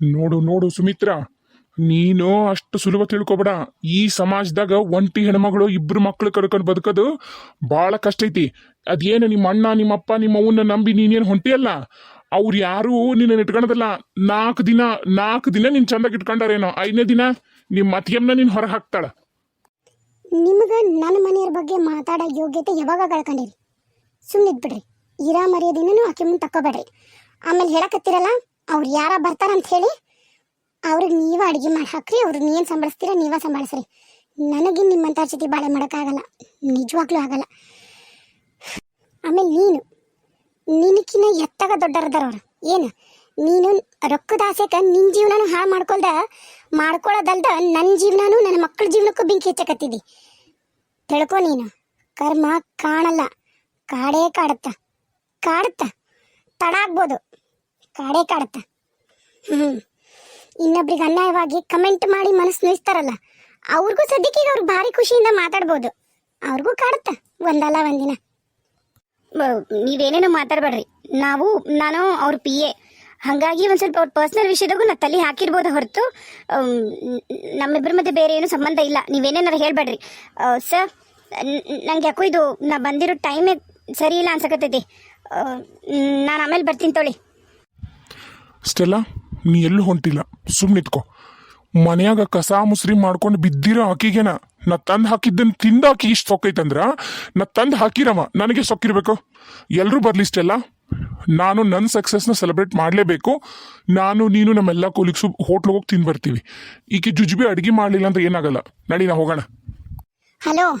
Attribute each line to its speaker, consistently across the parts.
Speaker 1: ನೋಡು ನೋಡು ಸುಮಿತ್ರ, ನೀನು ಅಷ್ಟು ಸುಲಭ ತಿಳ್ಕೊಬೇಡ. ಈ ಸಮಾಜದಾಗ ಒಂಟಿ ಹೆಣ್ಮಗಳು ಇಬ್ರು ಮಕ್ಳು ಕರ್ಕೊಂಡು ಬದುಕೋದು ಭಾಳ ಕಷ್ಟ ಐತಿ. ಅದೇನು ನಿಮ್ಮ ಅಣ್ಣ, ನಿಮ್ಮ ಅಪ್ಪ, ನಿಮ್ಮ ಅವನ್ನ ನಂಬಿ ನೀನೇನು ಹೊಂಟಿಯಲ್ಲ ಅವ್ರು ಯಾರು ನಿನ್ನ ಇಟ್ಕೊಂಡದಲ್ಲ ನಾಲ್ಕು ದಿನ ನಾಲ್ಕು ದಿನ ನಿನ್ನ ಚಂದಾಗಿ ಇಟ್ಕೊಂಡಾರೇನೋ? ಐದನೇ ದಿನ ನಿಮ್ಮ ಮತಿಯಮ್ಮನ ನೀನು ಹೊರಗೆ ಹಾಕ್ತಾಳ.
Speaker 2: ನಿಮ್ಗೆ ನನ್ನ ಮನೆಯವ್ರ ಬಗ್ಗೆ ಮಾತಾಡೋ ಯೋಗ್ಯತೆ ಯಾವಾಗ ಕಳ್ಕೊಂಡಿರಿ ಸುಮ್ಮನೆ ಇದ್ಬಿಡ್ರಿ ಇರಾ ಮರ್ಯಾದಿನೂ ಆಕೆ ಮುಂದೆ ತಕ್ಕೋಬೇಡ್ರಿ. ಆಮೇಲೆ ಹೇಳಕತ್ತಿರಲ್ಲ? ಅವ್ರು ಯಾರ ಬರ್ತಾರಂತ ಹೇಳಿ ಅವ್ರಿಗೆ ನೀವೇ ಅಡುಗೆ ಮಾಡಿ ಹಾಕ್ರಿ ಅವ್ರಿಗೆ ನೀನು ಸಂಬಳಿಸ್ತೀರ ನೀವೇ ಸಂಬಳಿಸ್ರಿ ನನಗೆ ನಿಮ್ಮಂಥ ಜೊತೆ ಬಾಳೆ ಮಾಡೋಕ್ಕಾಗಲ್ಲ, ನಿಜವಾಗ್ಲೂ ಆಗಲ್ಲ. ಆಮೇಲೆ ನೀನು ನಿನಕಿನ ಎತ್ತಾಗ ದೊಡ್ಡರದಾರ ಅವ್ರು. ಏನು? ನೀನು ರೊಕ್ಕದ ಆಸೆಕ ನಿನ್ನ ಜೀವನನೂ ಹಾಳು ಮಾಡ್ಕೊಳ್ದ ಮಾಡ್ಕೊಳ್ಳೋದಲ್ದ ನನ್ನ ಜೀವನನೂ ನನ್ನ ಮಕ್ಕಳ ಜೀವನಕ್ಕೂ ಬೆಂಕಿ ಹೆಚ್ಚಕತ್ತಿದ್ದಿ ತಿಳ್ಕೊ ನೀನು, ಕರ್ಮ ಕಾಣಲ್ಲ, ಕಾಡೇ ಕಾಡುತ್ತ ಕಾಡುತ್ತ, ತಡ ಆಗ್ಬೋದು. ಕಾಡೇ ಕಾಡುತ್ತ. ಹ್ಞೂ ಇನ್ನೊಬ್ರಿಗೆ ಅನ್ಯಾಯವಾಗಿ ಕಮೆಂಟ್ ಮಾಡಿ ಮನಸ್ಸು ನೋಯಿಸ್ತಾರಲ್ಲ, ಅವ್ರಿಗೂ ಸದ್ಯಕ್ಕೆ ಅವ್ರು ಭಾರಿ ಖುಷಿಯಿಂದ ಮಾತಾಡ್ಬೋದು. ಅವ್ರಿಗೂ ಕಾಡುತ್ತ, ಒಂದಲ್ಲ ಒಂದಿನ.
Speaker 3: ನೀವೇನೇನೋ ಮಾತಾಡಬೇಡ್ರಿ. ನಾವು, ನಾನು, ಅವ್ರ ಪಿ ಎ ಹಾಗಾಗಿ ಒಂದು ಸ್ವಲ್ಪ ಅವ್ರ ಪರ್ಸ್ನಲ್ ವಿಷಯದಾಗೂ ನಾ ತಲೆ ಹಾಕಿರ್ಬೋದು ಹೊರತು ನಮ್ಮಿಬ್ಬರ ಮಧ್ಯೆ ಬೇರೆ ಏನು ಸಂಬಂಧ ಇಲ್ಲ. ನೀವೇನೇನಾರು ಹೇಳ್ಬೇಡ್ರಿ. ಸರ್ ನಂಗೆ ಯಾಕೋ ಇದು, ನಾ ಬಂದಿರೋ ಟೈಮೇ ಸರಿ ಇಲ್ಲ ಅನ್ಸಕತ್ತೈತಿ. ನಾನು ಆಮೇಲೆ ಬರ್ತೀನಿ ತೊಳಿ.
Speaker 1: ಸ್ಟೆಲ್ಲ ನೀ ಎಲ್ಲೂ ಹೊಂಟಿಲ್ಲ. ಸುಮ್ಮನೆ ಮನೆಯಾಗ ಕಸ ಮುಸ್ರಿ ಮಾಡ್ಕೊಂಡು ಬಿದ್ದಿರೋ ಆಕಿಗೆನ ನಾ ತಂದು ಹಾಕಿದ್ದನ್ನು ತಿಂದ ಆಕಿ ಇಷ್ಟು ಸೊಕ್ಕೈತಂದ್ರ ನಾ ತಂದು ಹಾಕಿರವ, ನನಗೆ ಸೊಕ್ಕಿರ್ಬೇಕು. ಎಲ್ಲರೂ ಬರಲಿ ಇಷ್ಟೆಲ್ಲ? ನಾನು ನನ್ನ ಸಕ್ಸಸ್ನ ಸೆಲೆಬ್ರೇಟ್ ಮಾಡಲೇಬೇಕು. ನಾನು, ನೀನು ನಮ್ಮೆಲ್ಲ ಕೊಲೀಗ್ಸು ಹೋಟ್ಲಿಗೆ ಹೋಗಿ ತಿಂದು ಬರ್ತೀವಿ. ಈಕೆ ಜುಜುಬಿ ಅಡುಗೆ ಮಾಡಲಿಲ್ಲ ಅಂದ್ರೆ ಏನಾಗಲ್ಲ. ನಡಿ, ನಾ ಹೋಗೋಣ.
Speaker 2: ಹಲೋ.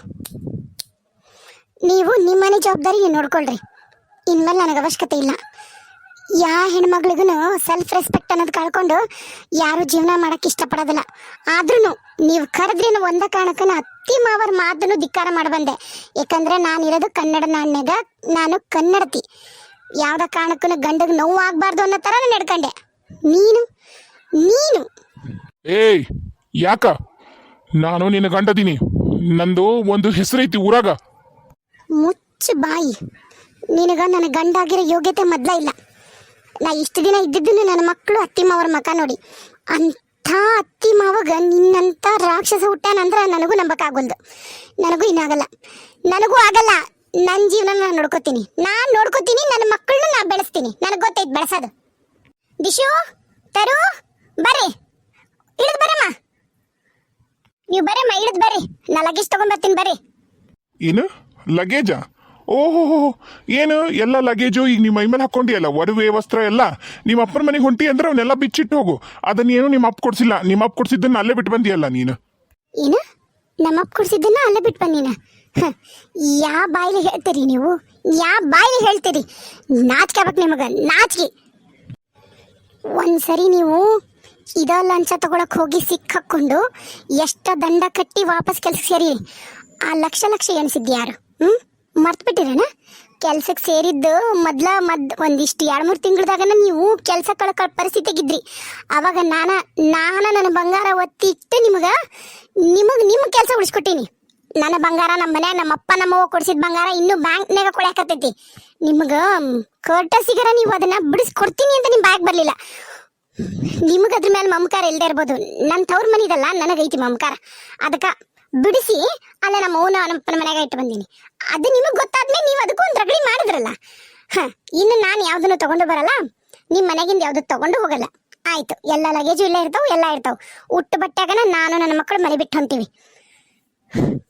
Speaker 2: ನೀವು ನಿಮ್ಮನೆ ಜವಾಬ್ದಾರಿ ನೋಡ್ಕೊಳ್ರಿ. ಇನ್ಮೇಲೆ ನನಗೆ ಅವಶ್ಯಕತೆ ಇಲ್ಲ. ಯಾ ಹೆಣ್ಮಗಳಿಗೂ ಸೆಲ್ಫ್ ರೆಸ್ಪೆಕ್ಟ್ ಅನ್ನೋದು ಕಳ್ಕೊಂಡು ಯಾರು ಜೀವನ ಮಾಡಕ್ಕೆ ಇಷ್ಟಪಡೋದಿಲ್ಲ. ಆದ್ರೂ ನೀವು ಕರೆದ್ರೇನು ಒಂದ ಕಾರಣಕ್ಕೆ ಅತ್ತಿ ಮಾವರ ಮಾತನ್ನು ಧಿಕ್ಕಾರ ಮಾಡಿ ಬಂದೆ. ಯಾಕಂದ್ರೆ ಇರೋದು ಕನ್ನಡ ನಾಣ್ಯದ ನಾನು ಕನ್ನಡತಿ. ಯಾವ್ದ ಕಾರಣಕ್ಕೂ ಗಂಡಗ್ ನೋವು ಆಗ್ಬಾರ್ದು ಅನ್ನೋ ತರ ನಡ್ಕಂಡೆ. ನೀನು? ನೀನು?
Speaker 1: ಏಯ್ ಯಾಕ? ನಾನು ನಿನ್ನ ಗಂಡದೀನಿ. ನಂದು ಒಂದು ಹೆಸರೈತಿ ಊರಾಗ.
Speaker 2: ಮುಚ್ಚ ಬಾಯಿ. ನಿನಗ ನನ್ನ ಗಂಡಾಗಿರೋ ಯೋಗ್ಯತೆ ಮೊದ್ಲ ಇಲ್ಲ. ನಾ ಇಷ್ಟು ದಿನ ಇದ್ದಿದ್ದನ್ನು ನನ್ನ ಮಕ್ಕಳು ಅತ್ತಿ ಮಾವರ ಮಕ ನೋಡಿ. ಅಂಥ ಅತ್ತಿ ಮಾವಾಗ ನಿನ್ನಂಥ ರಾಕ್ಷಸ ಹುಟ್ಟಾನಂದ್ರ ನನಗೂ ನಂಬಕ್ಕಾಗಲ್ದು ನನಗೂ ಇನ್ನಾಗಲ್ಲ ನನಗೂ ಆಗಲ್ಲ. ನನ್ನ ಜೀವನ ನಾನು ನೋಡ್ಕೋತೀನಿ. ನಾನು ನೋಡ್ಕೋತೀನಿ, ನನ್ನ ಮಕ್ಕಳನ್ನ ನಾ ಬೆಳೆಸ್ತೀನಿ. ನನಗೆ ಗೊತ್ತೈತೆ ಬೆಳೆಸೋದು. ದಿಶು, ತರು, ಬರ್ರಿ. ಇಳಿದು ಬರಮ್ಮ. ನೀವು ಬರಮ್ಮ, ಇಳಿದು ಬರ್ರಿ. ನಾ ಲಗೇಜ್ ತಗೊಂಡ್ಬರ್ತೀನಿ ಬರ್ರಿ.
Speaker 1: ಏನು? ಲಗೇಜ? ಓಹೋ ಏನು? ಎಲ್ಲ ಲಗೇಜು ಈಗ ನಿಮ್ಮ ಮೈಮೇಲೆ ಹಾಕೊಂಡಿಯಲ್ಲ ಒಡವೆ, ವಸ್ತ್ರ ಎಲ್ಲ? ನಿಮ್ಮ ಅಪ್ಪನ ಮನೆಗೆ ಹೊಂಟಿ ಅಂದ್ರೆ ಅವನ್ನೆಲ್ಲ ಬಿಚ್ಚಿಟ್ಟು ಹೋಗು. ಅದನ್ನ ಏನು ನಿಮ್ಮ ಅಪ್ಪ ಕೊಡ್ಸಿಲ್ಲ. ನಿಮ್ಮ ಅಪ್ಪ ಕೊಡ್ಸಿದ್ದನ್ನ ಅಲ್ಲೇ ಬಿಟ್ಟು ಬಂದಿಯಲ್ಲ ನೀನು?
Speaker 2: ಏನು? ನಮ್ಮಪ್ಪ ಕೊಡ್ಸಿದ್ದನ್ನ ಅಲ್ಲೇ ಬಿಟ್ಟು ಬಂದಿನ ಯಾ ಬಾಯಿಲಿ ಹೇಳ್ತೀರಿ ನೀವು? ಯಾ ಬಾಯಿಲಿ ಹೇಳ್ತೀರಿ? ನಾಚಿಕೆ ಆಗ್ಬೇಕು ನಿಮಗೆ, ನಾಚಿಕೆ. ಒಂದ್ಸರಿ ನೀವು ಇದ ಲಂಚ ತಗೊಳಕ್ ಹೋಗಿ ಸಿಕ್ಕಾಕೊಂಡು ಎಷ್ಟ ದಂಡ ಕಟ್ಟಿ ವಾಪಸ್ ಕೆಲಸ ಸೇರಿ. ಆ ಲಕ್ಷ ಲಕ್ಷ ಎಣಿಸಿದ್ದು ಯಾರು? ಹ್ಮ್ ಮರ್ತ್ಬಿಟ್ಟಿರೇನ? ಕೆಲ್ಸಕ್ಕೆ ಸೇರಿದ್ದು ಮೊದ್ಲ ಮದ್ ಒಂದಿಷ್ಟು ಎರಡು ಮೂರು ತಿಂಗಳದಾಗನ ನೀವು ಕೆಲಸ ಪರಿಸ್ಥಿತಿ ಪರಿಸ್ಥಿತಿಗಿದ್ರಿ ಅವಾಗ ನಾನ ನಾನ ನನ್ನ ಬಂಗಾರ ಒತ್ತಿ ಇಟ್ಟು ನಿಮಗೆ ನಿಮಗ್ ನಿಮ್ಮ ಕೆಲಸ ಉಳಿಸ್ಕೊಟ್ಟೀನಿ. ನನ್ನ ಬಂಗಾರ ನಮ್ಮ ಮನೆ, ನಮ್ಮ ಅಪ್ಪ, ನಮ್ಮ ಅವ್ವ ಕೊಡ್ಸಿದ ಬಂಗಾರ ಇನ್ನೂ ಬ್ಯಾಂಕ್ನಾಗ ಕೊಡಕತ್ತೈತಿ ನಿಮಗ ಕರ್ಟಸಿಗರ ನೀವು ಅದನ್ನ ಬಿಡಿಸ್ಕೊಡ್ತೀನಿ ಅಂತ ನಿಮ್ ಬ್ಯಾಗ್ ಬರಲಿಲ್ಲ. ನಿಮಗೆ ಅದ್ರ ಮೇಲೆ ಮಮಕಾರ ಇಲ್ದೇ ಇರ್ಬೋದು. ನನ್ನ ತವ್ರ ಮನಿದಲ್ಲ, ನನಗೈತಿ ಮಮಕಾರ. ಅದಕ್ಕ ಬಿಡಿಸಿ ಅಲ್ಲ ನಮ್ಮ ಓನ ನಮ್ಮ ಮನೆಗೆ ಇಟ್ಟು ಬಂದೀನಿ. ಅದು ನಿಮಗೆ ಗೊತ್ತಾದ್ಮೇಲೆ ನೀವು ಅದಕ್ಕೂ ಒಂದು ರಗಡಿ ಮಾಡಿದ್ರಲ್ಲ? ಹ, ಇನ್ನು ನಾನು ಯಾವ್ದನ್ನು ತಗೊಂಡು ಬರಲ್ಲ. ನಿಮ್ಮ ಮನೆಗಿಂದ ಯಾವ್ದು ತಗೊಂಡು ಹೋಗಲ್ಲ. ಆಯ್ತು, ಎಲ್ಲ ಲಗೇಜು ಇಲ್ಲೇ ಇರ್ತಾವೆ, ಎಲ್ಲ ಇರ್ತಾವ. ಉಟ್ಟು ಬಟ್ಟೆಗನ ನಾನು ನನ್ನ ಮಕ್ಕಳು ಮನೆ ಬಿಟ್ಟು ಹೊಂತೀವಿ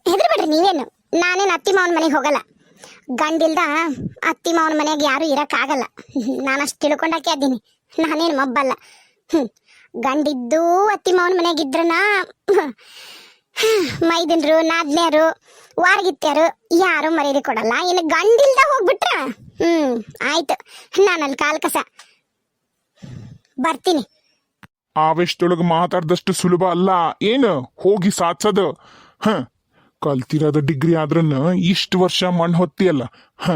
Speaker 2: ಹೆದರ್ಬೇಡ್ರಿ ನೀವೇನು. ನಾನೇನು ಅತ್ತಿ ಮಾವನ ಮನೆಗೆ ಹೋಗಲ್ಲ. ಗಂಡಿಲ್ದ ಅತ್ತಿ ಮಾವನ ಮನೆಗೆ ಯಾರು ಇರಕ್ಕಾಗಲ್ಲ. ನಾನು ಅಷ್ಟು ತಿಳ್ಕೊಂಡಾಕೆ ಅದ್ದೀನಿ ನಾನೇನು ಮಬ್ಬಲ್ಲ. ಹ್ಞೂ ಗಂಡಿದ್ದು ಅತ್ತಿ ಮಾವನ ಮನೆಗಿದ್ರನ ಮೈದಿನ್ರು, ನಾದ್ನ್ಯಾರು, ವಾರಗಿತ್ಯಾರು, ಯಾರು ಮರ್ಯಾದೆ ಕೊಡಲ್ಲ. ಇನ್ನು ಗಂಡಿಲ್ದ ಹೋಗ್ಬಿಟ್ರ? ಹ್ಮ್, ಆಯ್ತು. ನಾನು ಅಲ್ಲಿ ಕಾಲ್ ಕಸ. ಬರ್ತೀನಿ.
Speaker 1: ಆವೇಶದೊಳಗೆ ಮಾತಾಡ್ದಷ್ಟು ಸುಲಭ ಅಲ್ಲ. ಏನು? ಹೋಗಿ ಸಾಧ್ಸೋದು. ಹ, ಕಲ್ತಿರೋದು ಡಿಗ್ರಿ ಆದ್ರನ್ನ ಇಷ್ಟು ವರ್ಷ ಮಣ್ಣು ಹೊತ್ತಿಯಲ್ಲ. ಹ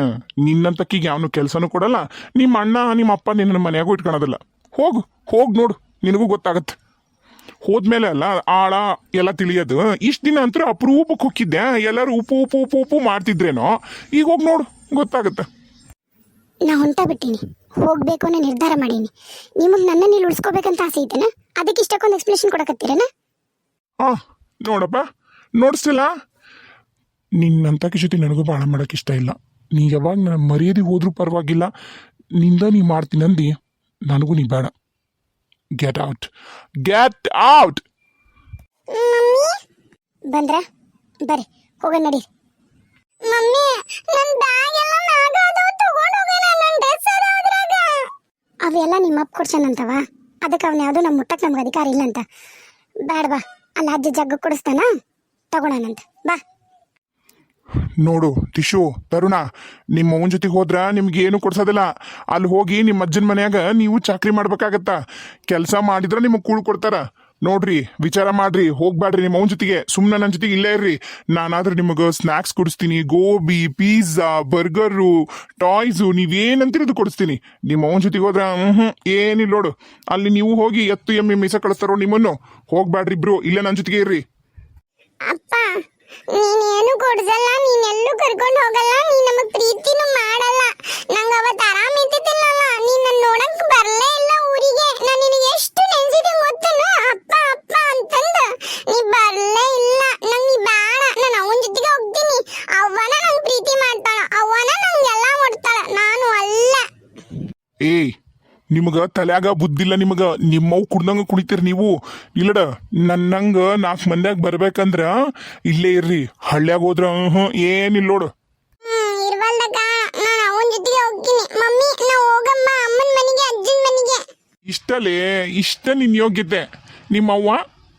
Speaker 1: ನಿನ್ನಂತಕ್ಕಿಗೆ ಯಾವನು ಕೆಲಸನೂ ಕೊಡಲ್ಲ. ನಿಮ್ಮ ಅಣ್ಣ ನಿಮ್ಮ ಅಪ್ಪ ನಿನ್ನ ಮನೆಯಾಗೂ ಇಟ್ಕೊಳೋದಿಲ್ಲ. ಹೋಗು, ಹೋಗಿ ನೋಡು. ನಿನಗೂ ಗೊತ್ತಾಗತ್ತೆ. ಹೋದ್ಮೇಲೆ ಅಲ್ಲ ಆಳ ಎಲ್ಲ ತಿಳಿಯೋದು. ಇಷ್ಟು ದಿನ ಅಂತೂ ಅಪರೂಪಕ್ಕೆ ಹೋಗಿದ್ದೆ. ಎಲ್ಲರೂ ಉಪ್ಪು ಉಪ್ಪು ಉಪ್ಪು ಉಪ್ಪು ಮಾಡ್ತಿದ್ರೇನೋ? ಈಗ ಹೋಗಿ ನೋಡು ಗೊತ್ತಾಗುತ್ತೆ.
Speaker 2: ನಾ ಹೊಂಟ ಬಿಟ್ಟೀನಿ. ಹೋಗ್ಬೇಕು ಅನ್ನೋ ನಿರ್ಧಾರ ಮಾಡೀನಿ. ನಿಮಗೆ ನನ್ನನ್ನು ಇಲ್ಲಿ ಉಳಿಸ್ಕೋಬೇಕಂತ ಆಸೆ ಐತೆನಾ? ಅದಕ್ಕೆ ಇಷ್ಟಕ್ಕೊಂದು ಎಕ್ಸ್ಪ್ಲೇಷನ್ ಕೊಡಕತ್ತೀರನ?
Speaker 1: ಆ ನೋಡಪ್ಪ ನೋಡಿಸ್ತಿಲ್ಲ? ನಿನ್ನಂತ ಜೊತೆ ನನಗೂ ಭಾಳ ಮಾಡೋಕೆ ಇಷ್ಟ ಇಲ್ಲ. ನೀ ಯಾವಾಗ ನನ್ನ ಮರ್ಯಾದೆ ಹೋದ್ರೂ ಪರವಾಗಿಲ್ಲ. ನಿಂದ ನೀ ಮಾಡ್ತೀನಿ ಅಂದು. ನನಗೂ ನೀ ಬೇಡ. ಗೆಟ್ ಔಟ್ ಗೆಟ್ ಔಟ್
Speaker 2: ಬಂದ್ರ? ಬರ್ರಿ ಹೋಗ ನಡಿ. ಮಮ್ಮಿ ನನ್ನ ಬ್ಯಾಗ್ ಎಲ್ಲ ನಾಗಾದವ ತಗೊಂಡ್ ಹೋಗೋಣ, ನನ್ ಡ್ರೆಸ್ ಅದ್ರಾಗ. ಅವೆಲ್ಲ ನಿಮ್ಮ ಅಪ್ಪ ಕೊಡ್ಸನಂತವ? ಅದಕ್ಕೆ ಅವನ ಯಾವುದು ನಮ್ಮ ಮುಟ್ಟಕ್ಕೆ ನಮ್ಗೆ ಅಧಿಕಾರ ಇಲ್ಲ ಅಂತ ಬೇಡ ಬಾ, ಅಲ್ಲಿ ಅಜ್ಜ ಜಗ್ಗ ಕೊಡಿಸ್ತಾನ? ತಗೊಳನಂತ ಬಾ.
Speaker 1: ನೋಡು ಟಿಶು ತರುಣ, ನಿಮ್ಮ ಅವನ ಜೊತೆಗೆ ಹೋದ್ರ ನಿಮ್ಗೆ ಏನು ಕೊಡ್ಸೋದಿಲ್ಲ. ಅಲ್ಲಿ ಹೋಗಿ ನಿಮ್ಮ ಅಜ್ಜನ ಮನ್ಯಾಗ ನೀವು ಚಾಕ್ರಿ ಮಾಡ್ಬೇಕಾಗತ್ತ. ಕೆಲಸ ಮಾಡಿದ್ರೆ ನಿಮಗೆ ಕೂಳು ಕೊಡ್ತಾರ. ನೋಡ್ರಿ, ವಿಚಾರ ಮಾಡ್ರಿ, ಹೋಗ್ಬ್ಯಾಡ್ರಿ ನಿಮ್ಮ ಅವನ ಜೊತೆಗೆ. ಸುಮ್ಮನೆ ನನ್ನ ಜೊತೆಗೆ ಇಲ್ಲೇ ಇರ್ರಿ. ನಾನಾದ್ರೂ ನಿಮಗೆ ಸ್ನ್ಯಾಕ್ಸ್ ಕೊಡಿಸ್ತೀನಿ, ಗೋಬಿ ಪಿಜ್ಜಾ ಬರ್ಗರು ಟಾಯ್ಸು ನೀವೇನಂತಿರೋದು ಕೊಡಿಸ್ತೀನಿ. ನಿಮ್ಮ ಅವನ ಜೊತೆಗೆ ಹೋದ್ರ ಹ್ಞೂ ಏನಿಲ್ಲ ನೋಡು. ಅಲ್ಲಿ ನೀವು ಹೋಗಿ ಎತ್ತು ಎಮ್ಮೆ ಮೀಸ ಕಳಿಸ್ತಾರೋ ನಿಮ್ಮನ್ನು. ಹೋಗ್ಬ್ಯಾಡ್ರಿ ಇಬ್ರು, ಇಲ್ಲೇ ನನ್ನ ಜೊತೆಗೆ ಇರ್ರಿ.
Speaker 2: ನೀನೇನು ಕೊಡ್ಸಲ್ಲ ನೀನೆಲ್ಲೂ ಕರ್ಕೊಂಡು ಹೋಗಲ್ಲ, ನೀ ನಮಗ್ ಪ್ರೀತಿನೂ ಮಾಡಲ್ಲ. ನಂಗೆ ಅವತ್ತು ಆರಾಮ ಇದ್ದಿದ್ದಿಲ್ಲಲ್ಲ ನೀನ್ ನನ್ ನೋಡಕ್ ಬರ್ಲೇ ಇಲ್ಲ ಊರಿಗೆ. ನಾನು ನಿನಗೆ ಎಷ್ಟು ನೆನ್ಸಿದೆ ಗೊತ್ತೇನು? ಅಪ್ಪ ಅಪ್ಪ ಅಂತಂದ. ನೀ ಬರಲೇ ಇಲ್ಲ. ನಂಗ್ ನೀ ಬೇಡ ನಾನು ಅವನ ಜೊತೆಗೆ ಹೋಗ್ತೀನಿ. ಅವ್ವನ ನಂಗೆ ಪ್ರೀತಿ ಮಾಡ್ತಾಳ. ಅವ್ವನ ನಂಗೆಲ್ಲ ಮಾಡ್ತಾಳ ನಾನು ಅಲ್ಲ.
Speaker 1: ಏಯ್ ನಿಮಗ ತಲ್ಯಾಗ ಬುದ್ಧಿಲ್ಲ ನಿಮಗ. ನಿಮ್ಮವ್ ಕುಡ್ದಂಗ ಕುಡಿತೀರಿ ನೀವು. ಇಲ್ಲಡ ನನ್ನಂಗ ನಾಲ್ಕು ಮಂದ್ಯಾಗ ಬರ್ಬೇಕಂದ್ರ ಇಲ್ಲೇ ಇರ್ರಿ. ಹಳ್ಳ್ಯಾಗ ಹೋದ್ರ ಹ್ಞೂ ಏನಿಲ್ಲ ನೋಡು.
Speaker 2: ಹ್ಮ್ ನಾನು
Speaker 1: ಇಷ್ಟಲೇ ಇಷ್ಟ ನಿನ್ನ ಯೋಗ್ಯತೆ. ನಿಮ್ಮವ್ವ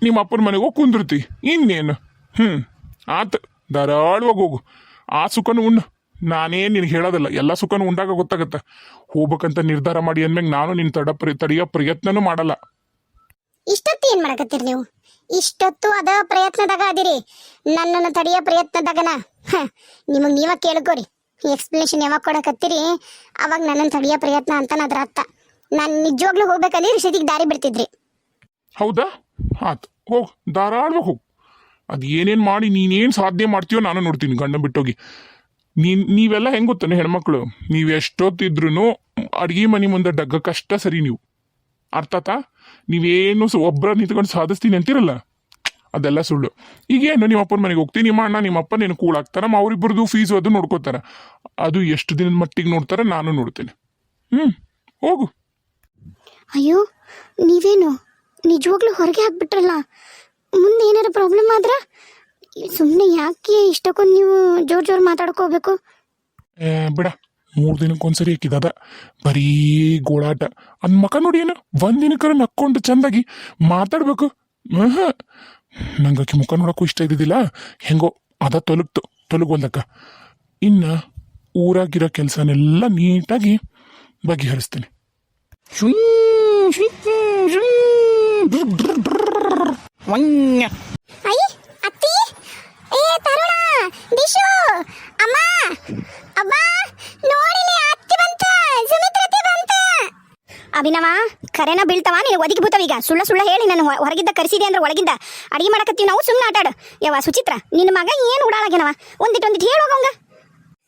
Speaker 1: ನಿಮ್ಮ ಅಪ್ಪನ ಮನೆಗೆ ಹೋಗಿ ಕುಂದಿರ್ತಿ. ಇನ್ನೇನು? ಹ್ಞೂ ಆತ ಧಾರಾಳವಾಗಿ ಹೋಗು. ಆ ಸುಖನು ಉಣ್ಣು. ನಾನೇನು ನಿನಗೆ ಹೇಳೋದಿಲ್ಲ ಎಲ್ಲ ಸುಖನು ಉಂಡಾಗ ಗೊತ್ತಾಗತ್ತೆ. ಹೋಗ್ಬೇಕಂತ ನಿರ್ಧಾರ ಮಾಡಿ ಅಂದ್ಮ್ಯಾಗ ನಾನು ನಿನ್ನ ತಡ ಪ್ರ ತಡೆಯೋ ಪ್ರಯತ್ನನೂ ಮಾಡಲ್ಲ.
Speaker 2: ಇಷ್ಟೊತ್ತು ಏನ್ ಮಾಡಕತ್ತೀರಿ ನೀವು? ಇಷ್ಟೊತ್ತು ಅದ ಪ್ರಯತ್ನದಾಗ ಅದಿರಿ. ನನ್ನನ್ನು ತಡೆಯೋ ಪ್ರಯತ್ನದಾಗನ. ನಿಮಗೆ ನೀವ ಕೇಳ್ಕೋರಿ. ಎಕ್ಸ್ಪ್ಲನೇಷನ್ ಯಾವಾಗ ಕೊಡಕತ್ತೀರಿ? ಅವಾಗ ನನ್ನನ್ನು ತಡೆಯೋ ಪ್ರಯತ್ನ ಅಂತ ಅದ್ರ ಅರ್ಥ. ನಾನು ನಿಜವಾಗ್ಲೂ ಹೋಗ್ಬೇಕಂದ್ರೆ ರಿಷದಿಗೆ ದಾರಿ ಬಿಡ್ತಿದ್ರಿ.
Speaker 1: ಹೌದಾ? ಆತು ಹೋಗ್ ಧಾರಾಳವಾಗಿ ಹೋಗು. ಅದು ಏನೇನು ಮಾಡಿ ನೀನೇನು ಸಾಧನೆ ಮಾಡ್ತೀಯೋ ನಾನು ನೋಡ್ತೀನಿ ಗಂಡ ಬಿಟ್ಟೋಗಿ. ನೀನ್, ನೀವೆಲ್ಲ ಹೆಂಗೆ ಗೊತ್ತಾನೆ ಹೆಣ್ಮಕ್ಳು? ನೀವು ಎಷ್ಟೊತ್ತಿದ್ರು ಅಡ್ಗೆ ಮನೆ ಮುಂದೆ ಡಗ್ಗಕ್ಕಷ್ಟ ಸರಿ ನೀವು. ಅರ್ಥಾತ ನೀವೇನು ಒಬ್ಬರ ನಿಂತ್ಕೊಂಡು ಸಾಧಿಸ್ತೀನಿ ಅಂತಿರಲ್ಲ? ಅದೆಲ್ಲ ಸುಳ್ಳು. ಈಗೇನು ನಿಮ್ಮ ಅಪ್ಪನ ಮನೆಗೆ ಹೋಗ್ತೀನಿ, ನಿಮ್ಮ ಅಣ್ಣ, ನಿಮ್ಮ ಅಪ್ಪ ನೀನು ಕೂಳಾಗ್ತಾರ ನಮ್ಮ ಅವರಿಬ್ಬರದು ಫೀಸು ಅದು ನೋಡ್ಕೋತಾರ. ಅದು ಎಷ್ಟು ದಿನದ ಮಟ್ಟಿಗೆ ನೋಡ್ತಾರೆ ನಾನು ನೋಡ್ತೇನೆ. ಹ್ಞೂ ಹೋಗು.
Speaker 3: ಅಯ್ಯೋ, ನೀವೇನು? ನಿಜವಾಗ್ಲೂ ಹೊರಗೆ ಹಾಕ್ಬಿಟ್ರಲ್ಲ? ಮುಂದೆ ಏನಾರ ಪ್ರಾಬ್ಲಮ್ ಆದ್ರೆ? ಸುಮ್ಮನೆ ಯಾಕೆ ಇಷ್ಟಕ್ಕೊಂದು ನೀವು ಜೋರ್ ಜೋರ್ ಮಾತಾಡ್ಕೋಬೇಕು
Speaker 1: ಏ ಬಿಡ ಮೂರು ದಿನಕ್ಕೊಂದ್ಸರಿ ಹಾಕಿದ ಬರೀ ಗೋಳಾಟ ಅನ್ ಮಕ ನೋಡಿ ಏನು ಒಂದ್ ದಿನಕ್ಕರ ನಕ್ಕೊಂಡು ಚಂದಾಗಿ ಮಾತಾಡ್ಬೇಕು ಆಹಾ. ನಂಗೆ ಆಕಿ ಮುಖ ನೋಡಕ್ಕೂ ಇಷ್ಟ ಇದ್ದಿದ್ದಿಲ್ಲ ಹೆಂಗೋ ಅದ ತೊಲಗ್ತು ತೊಲಗೋಲ್ದಕ್ಕ ಇನ್ನ ಊರಾಗಿರೋ ಕೆಲಸನೆಲ್ಲ ನೀಟಾಗಿ ಬಗೆಹರಿಸ್ತೀನಿ
Speaker 2: ಅಯ್ಯ ಅತ್ತಿ ಏ ದಿಶು, ಅಮ್ಮ ಅಮ್ಮ ನೋಡಿಲಿ ಅತ್ತಿ ಬಂತ ಸುಮಿತ್ರತಿ ಬಂತ.
Speaker 3: ಅಭಿನವ, ಕರೆನ ಬೀಳ್ತವ, ನೀನು ಒದಗಿ ಬೂತವ ಈಗ. ಸುಳ್ಳ ಸುಳ್ಳ ಹೇಳಿ ನಾನು ಹೊರಗಿದ್ದ ಕರೆಸಿದೆ ಅಂದ್ರೆ ಒಳಗಿಂದ. ಅಡಿಗೆ ಮಾಡಕತ್ತೀವಿ ನಾವು ಸುಮ್ಮನೆ ಆಟಾಡು ಯವ್ವ, ಸುಚಿತ್ರ, ನಿನ್ನ ಮಗ ಏನು ಉಡಾಳಾಗ್ಯನವ ಒಂದಿಟ್ಟು ಒಂದಿಟ್ಟು ಹೇಳೋಗಂಗ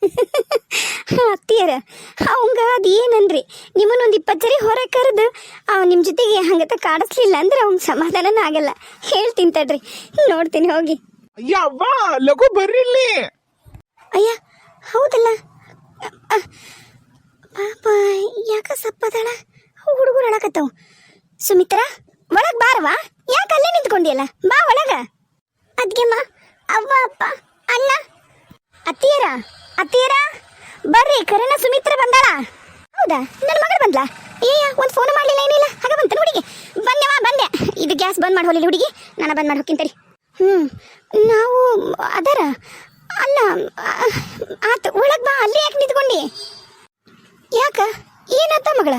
Speaker 3: ಅತ್ತಿಯರ, ಅವಂಗ ಅದು ಏನನ್ರಿ ನಿಮ್ಮನ್ನೊಂದು ಇಪ್ಪತ್ತು ಸರಿ ಹೊರಗೆ ಕರೆದು ಅವ ನಿಮ್ಮ ಜೊತೆಗೆ ಹಂಗತ ಕಾಡಿಸ್ಲಿಲ್ಲ ಅಂದ್ರೆ ಅವ್ನ ಸಮಾಧಾನನ ಆಗಲ್ಲ. ಹೇಳ್ತೀನಿ ತಡ್ರಿ, ನೋಡ್ತೀನಿ ಹೋಗಿ.
Speaker 1: ಯವ್ವ, ಲಘು ಬರ್ರಿಲ್ಲಿ
Speaker 3: ಅಯ್ಯ, ಹೌದಲ್ಲ. ಪಾಪ, ಯಾಕ ಸಪ್ಪದಳ? ಹುಡುಗರು ಅಳಕತ್ತವು ಸುಮಿತ್ರ, ಒಳಗ್ ಬಾರವಾ ಯಾಕೆ ಅಲ್ಲೇ ನಿಂತ್ಕೊಂಡಿಯಲ್ಲ? ಬಾ ಒಳಗ.
Speaker 2: ಅದ್ಗೆಮ್ಮ ಅವ್ವ, ಅಪ್ಪ, ಅಣ್ಣ.
Speaker 3: ಅತ್ತಿಯರ ಅತ್ತಿಯರ. ಬರ್ರಿ ಕರೆನ ಸುಮಿತ್ರ ಬಂದಾಳ. ಹೌದಾ? ನನ್ನ ಮಗಳು ಬಂದ್ಲಾ? ಏಯ, ಒಂದು ಫೋನ್ ಮಾಡ್ಲಿಲ್ಲ ಏನಿಲ್ಲ. ಹಾಗ ಬಂತ ಹುಡುಗಿ ಬಂದೆವಾ ಬಂದೆ. ಇದು ಗ್ಯಾಸ್ ಬಂದ್ ಮಾಡಿ ಹುಡುಗಿ. ನಾನು ಬಂದ್ ಮಾಡಿ ಹೋಗ್ತೀನಿ ಹ್ಞೂ ನಾವು ಅದರ, ಅಲ್ಲ, ಆತ, ಒಳಗ್ ಬಾ, ಅಲ್ಲಿ ಯಾಕೆ ನಿಂತ್ಕೊಂಡಿ? ಯಾಕ? ಏನಾತ ಮಗಳ?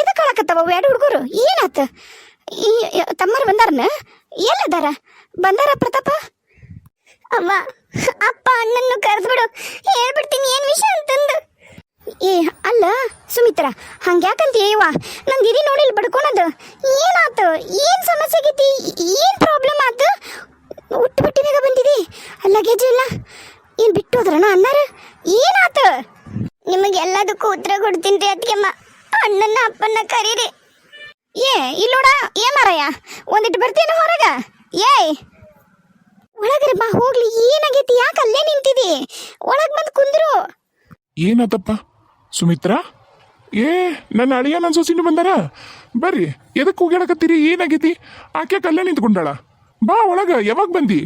Speaker 3: ಇದು ಕಳಕತ್ತವ ಎರಡು ಹುಡುಗರು? ಏನಾತ? ಈ, ತಮ್ಮರು ಬಂದಾರನ? ಎಲ್ಲದಾರ? ಬಂದಾರ ಪ್ರತಾಪ?
Speaker 2: ಅಮ್ಮ ಅಪ್ಪ, ಅಣ್ಣನ್ನು ಕರೆದ್ಬಿಡು ಹೇಳ್ಬಿಡ್ತೀನಿ, ಏನ್ ವಿಷಯ ಅಂತಂದು?
Speaker 3: ಏ, ಅಲ್ಲ, ಸುಮಿತ್ರ ಹಂಗ್ಯಾಕಂತ ಏವ ನಂಗೆ ಇರಿ ನೋಡಿಲ್ ಬಡ್ಕೊಳದು. ಏನಾತು? ಏನ್ ಸಮಸ್ಯೆ ಆಗೈತಿ ಏನ್ ಪ್ರಾಬ್ಲಮ್ ಆತು? ಉಟ್ಟು ಬಿಟ್ಟಿನಾಗ ಬಂದಿದೆ. ಲಗೇಜ್ ಇಲ್ಲ ಏನು ಬಿಟ್ಟು ಹೋದ್ರಣ ಅನ್ನಾರ ಏನಾತ?
Speaker 2: ನಿಮಗೆ ಎಲ್ಲದಕ್ಕೂ ಉತ್ತರ ಕೊಡ್ತೀನಿ ರೀ ಅದಕ್ಕೆ ಅಣ್ಣನ ಅಪ್ಪನ ಕರೀರಿ.
Speaker 3: ಏ ಇಲ್ಲೋಡ ಏ ಮಾರಯ್ಯ ಒಂದಿಟ್ಟು ಬರ್ತೀನಿ ಹೊರಗ? ಏಯ್! ಒಳಗ್ರಿ ಬಾ ಹೋಗ್ಲಿ, ಏನಾಗೈತಿ? ಯಾಕೆ ಅಲ್ಲೇ ನಿಂತಿದಿ? ಒಳಗೆ ಬಂದು ಕುಂದ್ರು.
Speaker 1: ಏನಾತಪ್ಪ? ಸುಮಿತ್ರ? ಏ, ನನ್ನ ಅಳಿಯ ನನ್ನ ಸೊಸಿನ ಬಂದಾರ? ಬರ್ರಿ ಎದಕ್ಕೆ ಹೋಗ್ಯಾಡಕತ್ತೀರಿ ಏನಾಗೈತಿ? ಆಕೆ ಕಲ್ಲೇ ನಿಂತ್ಕೊಂಡಾಳ? ಬಾ ಒಳಗ ಯಾವಾಗ ಬಂದಿ?